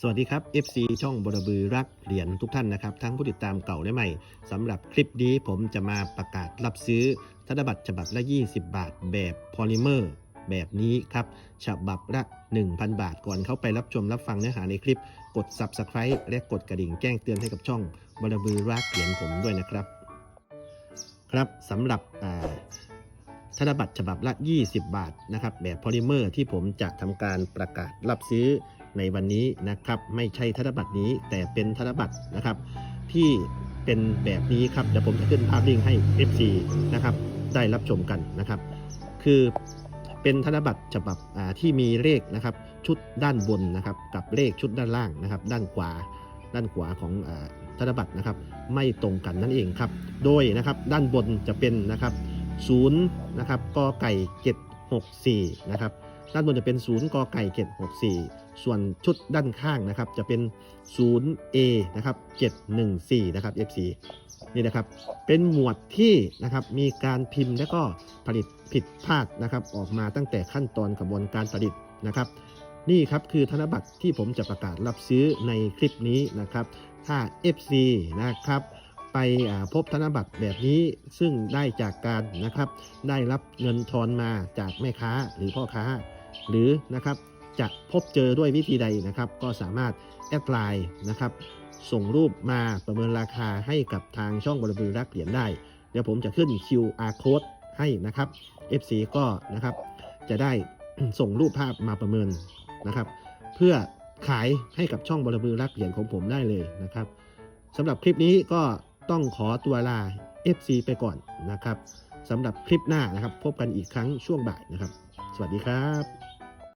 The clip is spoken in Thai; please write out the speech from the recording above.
สวัสดีครับ FC ช่องบรบือรักเหรียญทุกท่านนะครับ ทั้งผู้ติดตามเก่าและใหม่สำหรับคลิปนี้ผมจะมาประกาศรับซื้อธนบัตรฉบับละ 20 บาท แบบพอลิเมอร์แบบนี้ครับฉบับละ 1,000 บาทก่อนเข้าไปรับชมรับฟังเนื้อหาในคลิป กด Subscribe และกดกระดิ่งแจ้งเตือนให้กับช่องบรบือรักเหรียญผมด้วยนะครับ ครับสำหรับธนบัตรฉบับละ 20 บาทนะครับแบบพอลิเมอร์ที่ผมจะทำการประกาศรับซื้อ ในวันนี้นะครับ ไม่ใช่ธนบัตรนี้แต่เป็นธนบัตรนะครับ ที่เป็นแบบนี้ครับเดี๋ยวผมจะขึ้นภาพลิงก์ให้ FC นะครับได้รับชมกันนะครับ คือเป็นธนบัตรฉบับที่มีเลขนะครับชุดด้านบนนะครับ กับเลขชุดด้านล่างนะครับ ด้านขวาด้านขวาของอธนบัตรนะครับ ไม่ตรงกันนั่นเองครับ โดยนะครับด้านบนจะเป็นนะครับศูนย์นะครับกอไก่เจ็ดหกสี่นะครับ ด้านบนจะเป็นศูนย์กอไก่เจ็ดหกสี่ส่วนชุดด้านข้างนะครับ จะเป็นศูนย์ A นะครับเจ็ดหนึ่งสี่นะครับ FC นี่นะครับ เป็นหมวดที่นะครับมีการพิมพ์และก็ผลิตผิดพลาดนะครับ ออกมาตั้งแต่ขั้นตอนกระบวนการผลิตนะครับ นี่ครับคือธนบัตรที่ผมจะประกาศรับซื้อในคลิปนี้นะครับ ถ้า FC นะครับ ไปพบธนบัตรแบบนี้ซึ่งได้จากการนะครับ ได้รับเงินทอนมาจากแม่ค้าหรือพ่อค้า หรือนะครับจะพบเจอด้วยวิธีใดนะครับ ก็สามารถแอดไลน์นะครับ ส่งรูปมาประเมินราคาให้กับทางช่องบริบูรรักเหรียญได้ เดี๋ยวผมจะขึ้น QR code ให้นะครับ FC ก็นะครับจะได้ส่งรูปภาพมาประเมินนะครับ เพื่อขายให้กับช่องบริบูรรักเหรียญของผมได้เลยนะครับสำหรับคลิปนี้ก็ ต้องขอตัวลา FC ไปก่อนนะครับสำหรับคลิปหน้านะครับ พบกันอีกครั้งช่วงบ่ายนะครับ สวัสดีครับ